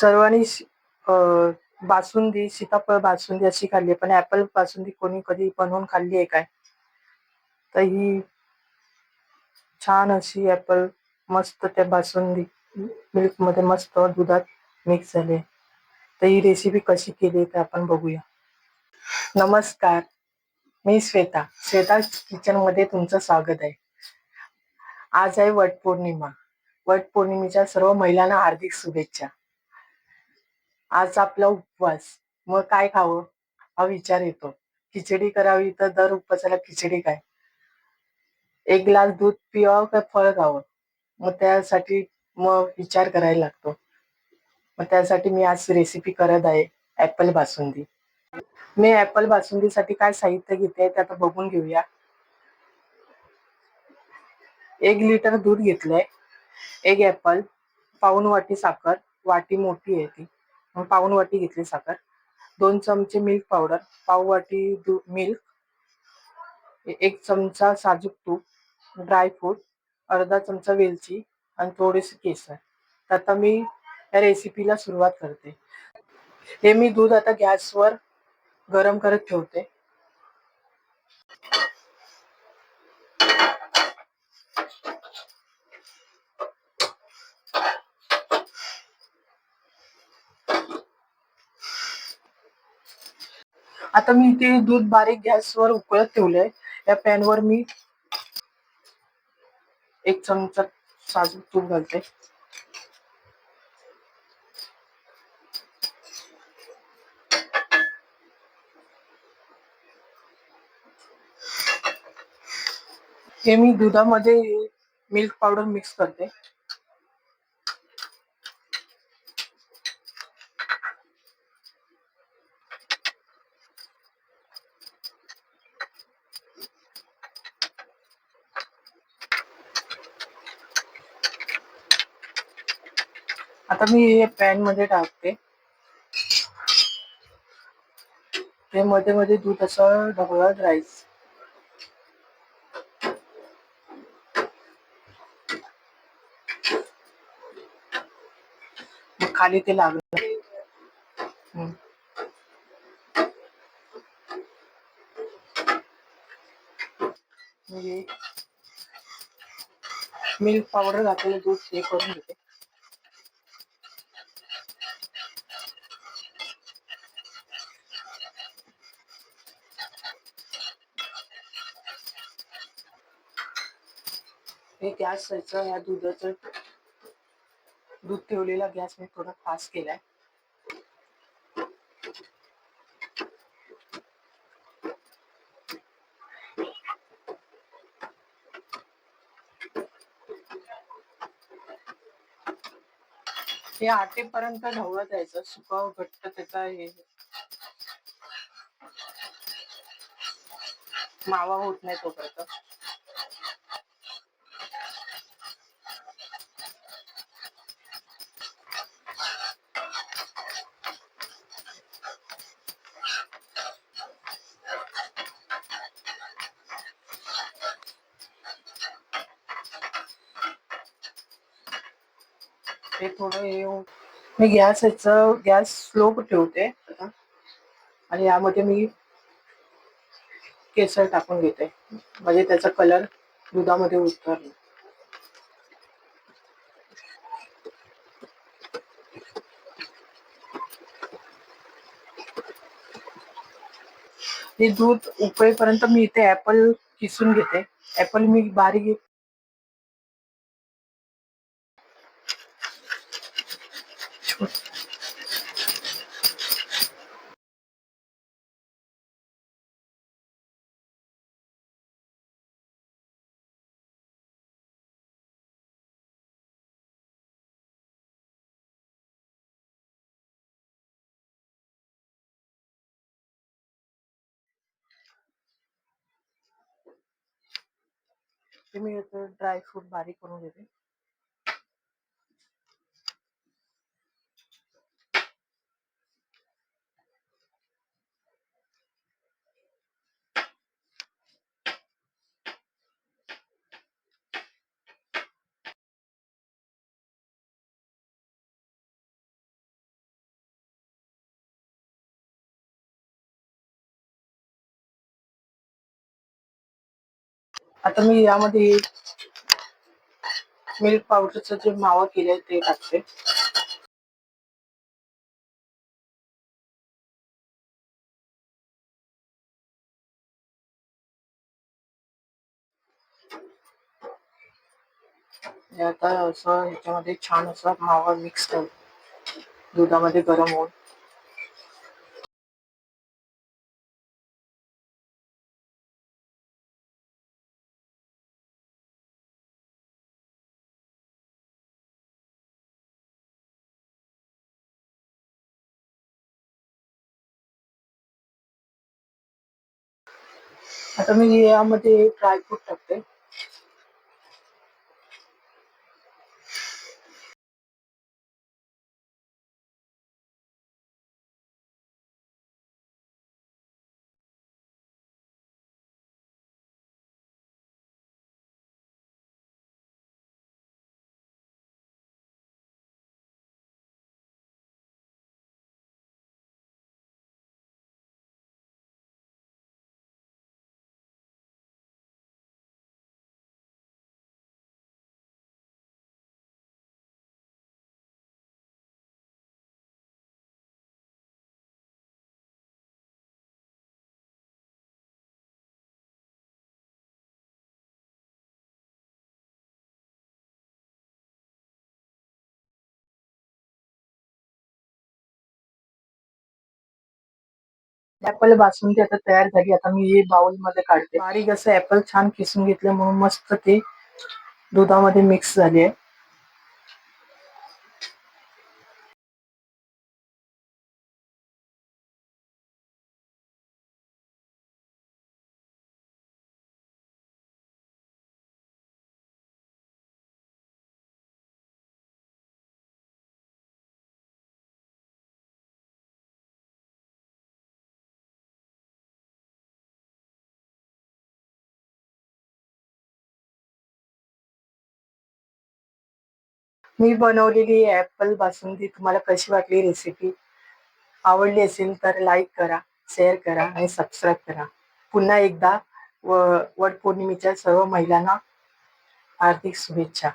सर्वांनी बासुंदी सीताफळ बासुंदी अशी खाल्ली पण ऍपल बासुंदी कोणी कधी बनवून खाल्ली आहे काय? तर ही छान अशी ऍपल मस्त त्या बासुंदी मिल्कमध्ये मस्त दुधात मिक्स झाले तर ही रेसिपी कशी केली ते आपण बघूया. नमस्कार मी श्वेता. श्वेता किचनमध्ये तुमचं स्वागत आहे. आज आहे वटपौर्णिमा. वटपौर्णिमेच्या सर्व महिलांना हार्दिक शुभेच्छा. आज आपला उपवास. मग काय खावं? हा विचार येतो. खिचडी करावी तर दर उपवासाला खिचडी काय? एक ग्लास दूध पिवावं का फळ खावं? मग त्यासाठी मग विचार करायला लागतो. मग त्यासाठी मी आज रेसिपी करत आहे. ऍपल बासुंदी. मी ऍपल बासुंदीसाठी काय साहित्य घेते ते आता बघून घेऊया. एक लिटर दूध घेतलंय. एक ऍपल पाऊन वाटी साखर वाटी मोठी आहे ती. मग वाटी घेतली साखर. दोन चमचे मिल्क पावडर पाव वाटी मिल्क एक चमचा साजूक तूप ड्रायफ्रूट अर्धा चमचा वेलची आणि थोडेसे केसर. तर आता मी या रेसिपीला सुरुवात करते. हे मी दूध आता गॅसवर गरम करत ठेवते. आता मी ते दूध बारीक गॅसवर उकळत ठेवलंय. या पॅनवर मी एक चमचा साजूक तूप घालते. हे मी दुधामध्ये मिल्क पावडर मिक्स करते. आता मी हे पॅनमध्ये टाकते. ते मध्ये मध्ये दूध असं ढवळत राहायचं. खाली ते लागलं. मिल्क पावडर म्हणजे घातलेलं दूध हे करून घेते. हे गॅस ह्या दुधाचं दूध ठेवलेला गॅस मी थोडा फास्ट केलाय. हे आटेपर्यंत ढवळत यायचं सुकाव घट्ट त्याचा हे मावा होत नाही तोपर्यंत. ते थोडं हे मी गॅस ह्याचं गॅस स्लो ठेवते आता. आणि यामध्ये मी केसर टाकून घेते. म्हणजे त्याचा कलर दुधामध्ये उतरला हे दूध उकळेपर्यंत मी इथे ऍपल किसून घेते. ऍपल मी बारीक ते मी ड्रायफ्रूट बारीक करून घेते आता मी यामध्ये मिल्क पावडरचं जे मावा केलंय ते टाकते. आता असं ह्याच्यामध्ये छान असा मावा मिक्स कर दुधामध्ये गरम होऊन आता मी यामध्ये ड्रायफ्रूट टाकते. ऍपल बासुंदी आता तयार झाली. आता मी हे बाउलमध्ये काढते. बारीक असं ऍपल छान किसून घेतलं म्हणून मस्त ते दुधामध्ये मिक्स झाले मी बनवलेली ऍपल बासुंदी तुम्हाला कशी वाटली रेसिपी आवडली असेल तर लाईक करा शेअर करा आणि सबस्क्राईब करा. पुन्हा एकदा व वटपौर्णिमेच्या सर्व महिलांना हार्दिक शुभेच्छा.